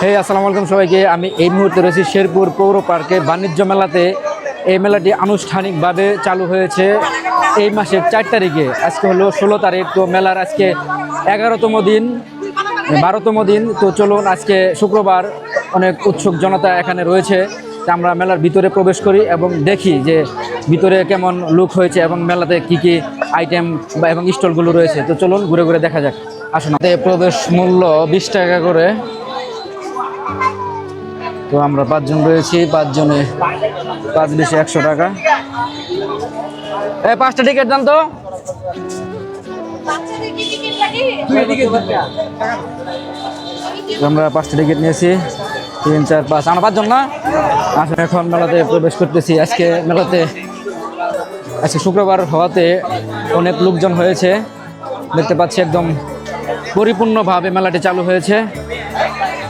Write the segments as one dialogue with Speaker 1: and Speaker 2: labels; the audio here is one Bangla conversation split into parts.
Speaker 1: হে আসসালামু আলাইকুম সবাইকে। আমি এই মুহূর্তে রয়েছি শেরপুর পৌর পার্কে বাণিজ্য মেলাতে। এই মেলাটি আনুষ্ঠানিকভাবে চালু হয়েছে এই মাসের চার তারিখে। আজকে হলো ষোলো তারিখ, তো মেলার আজকে এগারোতম দিন, বারোতম দিন। তো চলুন, আজকে শুক্রবার অনেক উৎসুক জনতা এখানে রয়েছে। আমরা মেলার ভিতরে প্রবেশ করি এবং দেখি যে ভিতরে কেমন লুক হয়েছে এবং মেলাতে কি কি আইটেম বা এবং স্টলগুলো রয়েছে। তো চলুন, ঘুরে ঘুরে দেখা যাক। আসুন। প্রবেশ মূল্য বিশ টাকা করে। তো আমরা পাঁচজন রয়েছি, পাঁচজনে পাঁচ বিশে একশো টাকা। এই পাঁচটা টিকিট দাম তো। আমরা পাঁচটা টিকিট নিয়েছি, তিন, চার, পাঁচ। আমরা পাঁচজন না? আসলে এখন মেলাতে প্রবেশ করতেছি। আজকে মেলাতে, আজকে শুক্রবার হওয়াতে অনেক লোকজন হয়েছে। দেখতে পাচ্ছি একদম পরিপূর্ণভাবে মেলাটি চালু হয়েছে।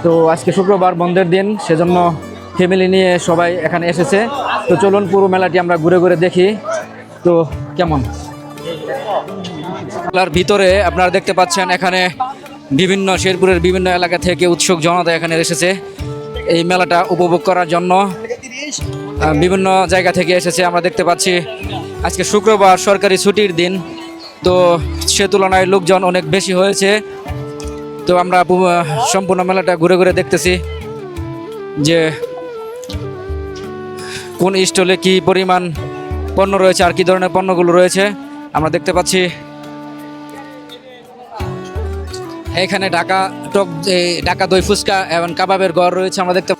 Speaker 1: তো আজকে শুক্রবার বন্ধের দিন, সেজন্য ফ্যামিলি নিয়ে সবাই এখানে এসেছে। তো চলুন, পুরো মেলাটি আমরা ঘুরে ঘুরে দেখি। তো কেমন? মেলার ভিতরে আপনারা দেখতে পাচ্ছেন, এখানে বিভিন্ন শেরপুরের বিভিন্ন এলাকা থেকে উৎসুক জনতা এখানে এসেছে। এই মেলাটা উপভোগ করার জন্য বিভিন্ন জায়গা থেকে এসেছে, আমরা দেখতে পাচ্ছি। আজকে শুক্রবার সরকারি ছুটির দিন, তো সে তুলনায় লোকজন অনেক বেশি হয়েছে। তো আমরা সম্পূর্ণ মেলাটা ঘুরে ঘুরে দেখতেছি যে কোন স্টলে কি পরিমাণ পণ্য রয়েছে আর কি ধরনের পণ্যগুলো রয়েছে। আমরা দেখতে পাচ্ছি এখানে ঢাকা টক ঢাকা দই ফুচকা এবং কাবাবের ঘর রয়েছে। আমরা দেখতে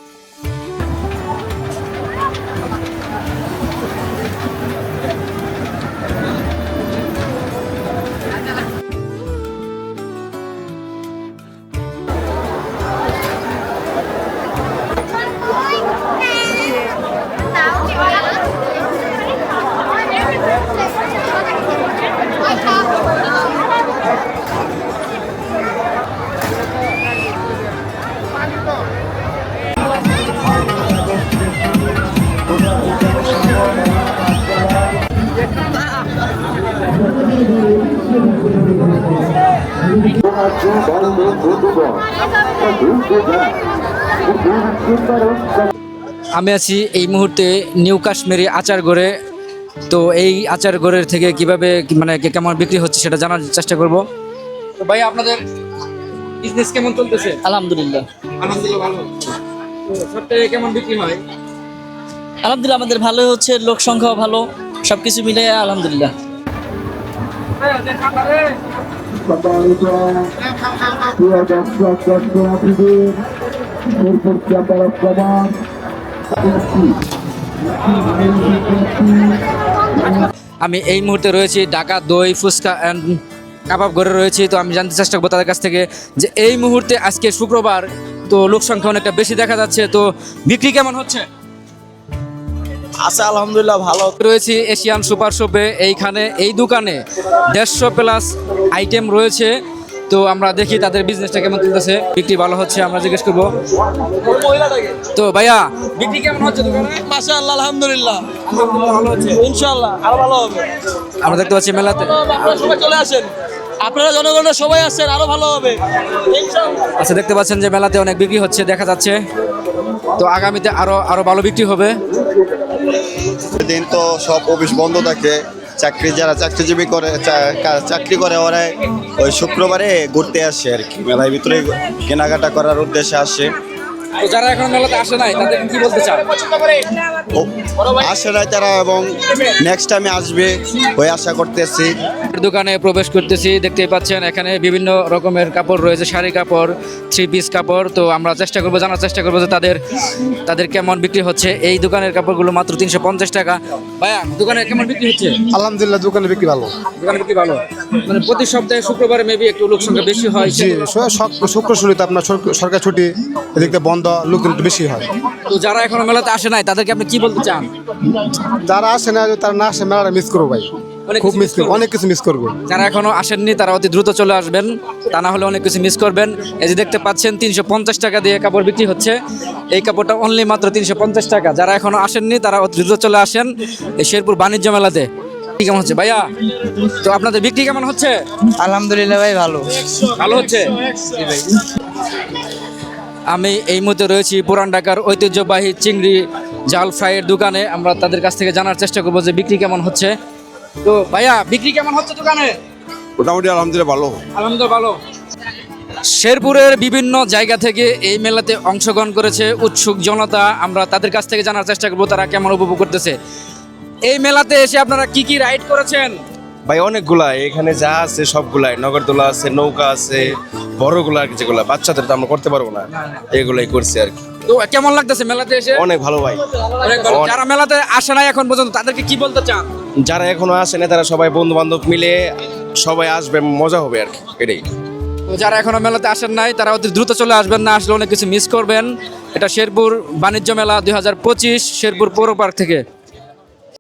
Speaker 1: আমি আছি এই মুহূর্তে নিউ কাশ্মীরি আচার গড়ে তো এই আচার গড়ের থেকে কীভাবে মানে কেমন বিক্রি হচ্ছে সেটা জানার চেষ্টা করব। তো ভাই আপনাদের বিজনেস কেমন চলতেছে?
Speaker 2: আলহামদুলিল্লাহ।
Speaker 1: আলহামদুলিল্লাহ ভালো। সপ্তাহে কেমন বিক্রি হয়?
Speaker 2: আলহামদুলিল্লাহ আমাদের ভালো হচ্ছে লোক সংখ্যাও ভালো সবকিছু মিলে আলহামদুলিল্লাহ।
Speaker 1: আমি এই মুহূর্তে রয়েছি ঢাকা দই, ফুচকা অ্যান্ড কাবাব ঘরে রয়েছি, তো আমি জানতে চেষ্টা করব তাদের কাছ থেকে যে এই মুহূর্তে আজকে শুক্রবার, তো লোক সংখ্যা অনেকটা বেশি দেখা যাচ্ছে, তো বিক্রি কেমন হচ্ছে?
Speaker 2: আছে আলহামদুলিল্লাহ ভালো।
Speaker 1: রয়েছি এশিয়ান সুপার শপে এইখানে এই দোকানে দেড়শো প্লাস আইটেম রয়েছে। তো আমরা দেখি তাদের বিজনেসটা কেমন চলতেছে। বিক্রি ভালো হচ্ছে আমরা জিজ্ঞেস করব। তো ভাইয়া বিক্রি কেমন হচ্ছে
Speaker 2: মাশাআল্লাহ আলহামদুলিল্লাহ।
Speaker 1: আলহামদুলিল্লাহ ভালো হচ্ছে।
Speaker 2: ইনশাআল্লাহ আরও ভালো হবে।
Speaker 1: আমরা দেখতে পাচ্ছি মেলাতে।
Speaker 2: সবাই চলে আসেন। আপনারা জনগণের সবাই আসছেন আরও ভালো হবে।
Speaker 1: আচ্ছা দেখতে পাচ্ছেন যে মেলাতে অনেক বিক্রি হচ্ছে দেখা যাচ্ছে। তো আগামীতে আরও আরও ভালো বিক্রি হবে।
Speaker 3: দিন তো সব অফিস বন্ধ থাকে। চাকরি যারা চাকরিজীবী করে চাকরি করে ওরাই ওই শুক্রবারে ঘুরতে আসে আর কি। মেলায় ভিতরে কেনাকাটা করার উদ্দেশ্যে আসে।
Speaker 1: তো যারা এখন মেলাতে আসে নাই তাদের কি বলতে চান?
Speaker 3: আসে না তারা এবং নেক্সট টাইমে আসবে ওই আশা করতেছি।
Speaker 1: দোকানে প্রবেশ করতেছি দেখতেই পাচ্ছেন এখানে বিভিন্ন রকমের কাপড় রয়েছে শাড়ি কাপড় থ্রি পিস কাপড়। তো আমরা চেষ্টা করব জানার চেষ্টা করব যে তাদের তাদের কেমন বিক্রি হচ্ছে। এই দোকানের কাপড়গুলো মাত্র তিনশো পঞ্চাশ টাকা। ভাইয়া দোকানে কেমন বিক্রি হচ্ছে?
Speaker 4: আলহামদুলিল্লাহ দোকানে বিক্রি ভালো।
Speaker 1: দোকানে বিক্রি ভালো। মানে প্রতি সপ্তাহে শুক্রবারে মেবি একটু লোক সংখ্যা বেশি হয়
Speaker 4: শুক্র শনিতে আপনার সরকার ছুটি এদিকে বন্ধ লোকজন একটু বেশি হয়।
Speaker 1: তো যারা এখনও মেলাতে আসে নাই তাদেরকে আপনি কি বলতে চান?
Speaker 4: যারা আসে না তারা না আসে মেলাটা মিস করব ভাই।
Speaker 1: অনেক
Speaker 4: খুব
Speaker 1: কিছু
Speaker 4: মিস
Speaker 1: করব
Speaker 4: অনেক কিছু মিস করব।
Speaker 1: যারা এখনও আসেননি তারা অতি দ্রুত চলে আসবেন। তা না হলে অনেক কিছু মিস করবেন। এই যে দেখতে পাচ্ছেন তিনশো পঞ্চাশ টাকা দিয়ে কাপড় বিক্রি হচ্ছে। এই কাপড়টা অনলি মাত্র তিনশো পঞ্চাশ টাকা। যারা এখনও আসেননি তারা অতি দ্রুত চলে আসেন এই শেরপুর বাণিজ্য মেলাতে। কি কেমন হচ্ছে ভাইয়া? তো আপনাদের বিক্রি কেমন হচ্ছে?
Speaker 2: আলহামদুলিল্লাহ ভাই ভালো।
Speaker 1: ভালো হচ্ছে? আমি এই মুহূর্তে রয়েছি পুরান ঢাকার ঐতিহ্যবাহী চিংড়ি জাল ফ্রাইয়ের দোকানে। আমরা তাদের কাছ থেকে জানার চেষ্টা করব যে বিক্রি কেমন হচ্ছে। তো ভাইয়া বিক্রি কেমন হচ্ছে দোকানে?
Speaker 5: মোটামুটি আলহামদুলিল্লাহ ভালো।
Speaker 1: আলহামদুলিল্লাহ ভালো। শেরপুরের বিভিন্ন জায়গা থেকে এই মেলাতে অংশগ্রহণ করেছে উৎসুক জনতা। আমরা তাদের কাছ থেকে জানার চেষ্টা করব তারা কেমন উপভোগ করতেছে। এই মেলাতে এসে আপনারা কি কি রাইড করেছেন?
Speaker 6: ভাই অনেকগুলা এখানে যা আছে সবগুলাই নগরদোলা আছে নৌকা আছে বড়গুলা আর কি যেগুলা। বাচ্চাদের তো আমরা করতে পারব না এগুলাই করছি আর কি।
Speaker 1: তো কেমন লাগতেছে মেলাতে এসে?
Speaker 6: অনেক ভালো ভাই।
Speaker 1: অনেক ভালো। যারা মেলাতে আসে নাই এখন পর্যন্ত তাদেরকে কি বলতে চান?
Speaker 6: যারা এখনও আসে না তারা সবাই বন্ধু বান্ধব মিলে সবাই আসবে মজা হবে আর কি এটাই।
Speaker 1: তো যারা এখনও মেলাতে আসেন নাই তারা অতি দ্রুত চলে আসবেন না আসলে অনেক কিছু মিস করবেন। এটা শেরপুর বাণিজ্য মেলা দুই হাজার পঁচিশ শেরপুর পৌর পার্ক থেকে।